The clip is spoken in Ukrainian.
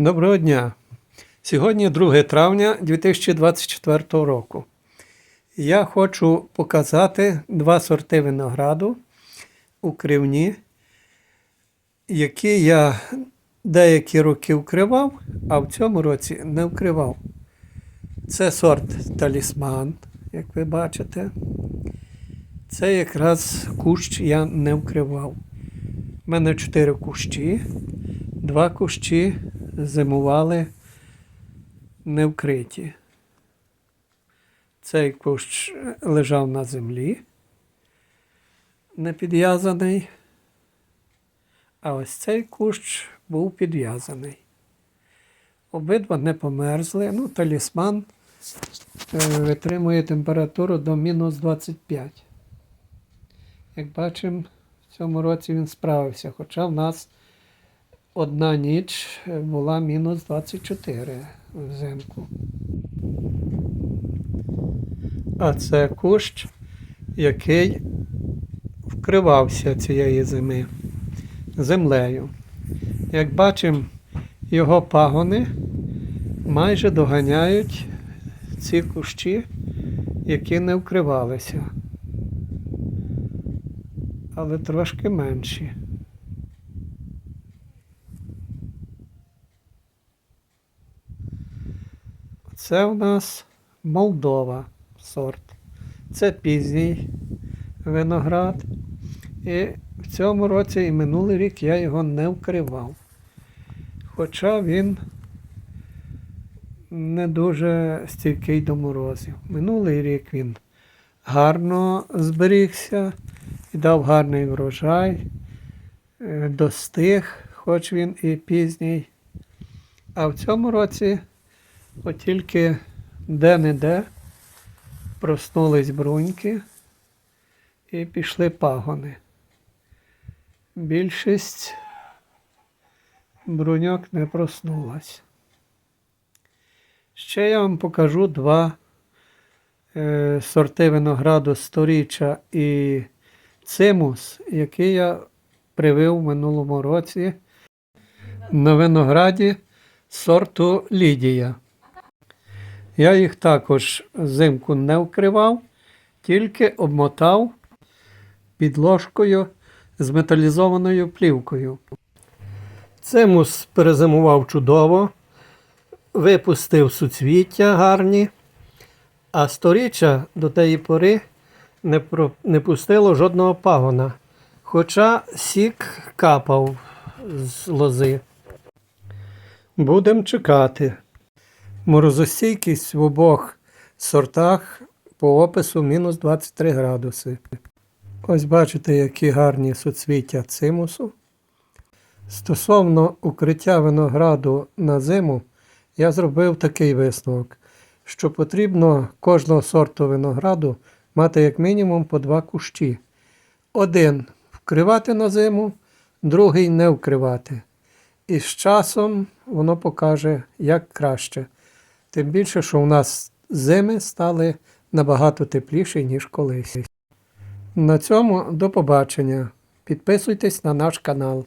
Доброго дня! Сьогодні 2 травня 2024 року. Я хочу показати два сорти винограду у кривні, які я деякі роки вкривав, а в цьому році не вкривав. Це сорт талісман, як ви бачите. Це якраз кущ я не вкривав. У мене чотири кущі. Два кущі зимували не вкриті. Цей кущ лежав на землі, не підв'язаний, а ось цей кущ був підв'язаний. Обидва не померзли. Ну, талісман е, витримує температуру до мінус 25. Як бачимо, в цьому році він справився, хоча в нас одна ніч була мінус 24 взимку. А це кущ, який вкривався цієї зими землею. Як бачимо, його пагони майже доганяють ці кущі, які не вкривалися, але трошки менші. Це у нас Молдова сорт. Це пізній виноград. І в цьому році і минулий рік я його не вкривав. Хоча він не дуже стійкий до морозів. Минулий рік він гарно зберігся і дав гарний врожай, е, достиг, хоч він і пізній. А в цьому році от тільки де-не-де проснулись бруньки і пішли пагони. Більшість бруньок не проснулась. Ще я вам покажу два е, сорти винограду сторіччя і цимус, які я привив в минулому році на винограді сорту Лідія. Я їх також взимку не вкривав, тільки обмотав підложкою з металізованою плівкою. Цимус перезимував чудово, випустив суцвіття гарні, а сторіччя до тієї пори не, про, не пустило жодного пагона, хоча сік капав з лози. Будемо чекати. Морозостійкість в обох сортах по опису мінус 23 градуси. Ось бачите, які гарні суцвіття цимусу. Стосовно укриття винограду на зиму, я зробив такий висновок, що потрібно кожного сорту винограду мати як мінімум по два кущі. Один вкривати на зиму, другий не вкривати. І з часом воно покаже, як краще. Тим більше, що у нас зими стали набагато тепліші, ніж колись. На цьому до побачення. Підписуйтесь на наш канал.